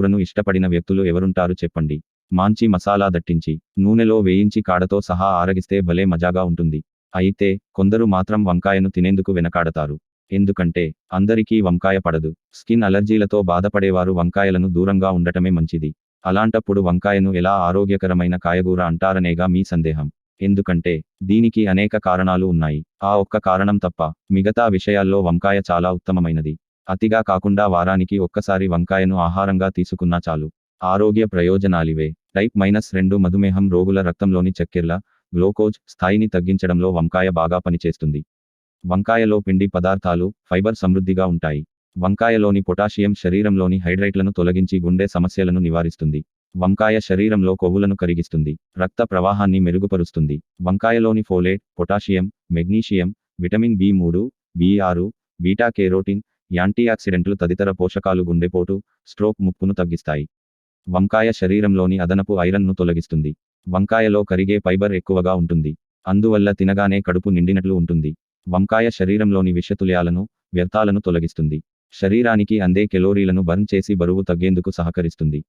కూరను ఇష్టపడిన వ్యక్తులు ఎవరుంటారు చెప్పండి. మాంచి మసాలా దట్టించి నూనెలో వేయించి కాడతో సహా ఆరగిస్తే భలే మజాగా ఉంటుంది. అయితే కొందరు మాత్రం వంకాయను తినేందుకు వెనకాడతారు. ఎందుకంటే అందరికీ వంకాయ పడదు. స్కిన్ అలర్జీలతో బాధపడేవారు వంకాయలను దూరంగా ఉండటమే మంచిది. అలాంటప్పుడు వంకాయను ఎలా ఆరోగ్యకరమైన కాయగూర అంటారనేగా మీ సందేహం. ఎందుకంటే దీనికి అనేక కారణాలు ఉన్నాయి. ఆ ఒక్క కారణం తప్ప మిగతా విషయాల్లో వంకాయ చాలా ఉత్తమమైనది. అతిగా కాకుండా వారానికి ఒక్కసారి వంకాయను ఆహారంగా తీసుకున్నా చాలు. ఆరోగ్య ప్రయోజనాలివే. టైప్ మైనస్ రెండు మధుమేహం రోగుల రక్తంలోని చక్కెర్ల గ్లోకోజ్ స్థాయిని తగ్గించడంలో వంకాయ బాగా పనిచేస్తుంది. వంకాయలో పిండి పదార్థాలు ఫైబర్ సమృద్ధిగా ఉంటాయి. వంకాయలోని పొటాషియం శరీరంలోని హైడ్రైట్లను తొలగించి గుండె సమస్యలను నివారిస్తుంది. వంకాయ శరీరంలో కొవ్వులను కరిగిస్తుంది. రక్త ప్రవాహాన్ని మెరుగుపరుస్తుంది. వంకాయలోని folate potassium magnesium vitamin B మూడు బి ఆరు బీటా కేరోటిన్ యాంటీయాక్సిడెంట్లు తదితర పోషకాలు గుండెపోటు స్ట్రోక్ ముప్పును తగ్గిస్తాయి. వంకాయ శరీరంలోని అదనపు ఐరన్ను తొలగిస్తుంది. వంకాయలో కరిగే ఫైబర్ ఎక్కువగా ఉంటుంది. అందువల్ల తినగానే కడుపు నిండినట్లు ఉంటుంది. వంకాయ శరీరంలోని విషతుల్యాలను వ్యర్థాలను తొలగిస్తుంది. శరీరానికి అందే కెలోరీలను బర్న్ చేసి బరువు తగ్గేందుకు సహకరిస్తుంది.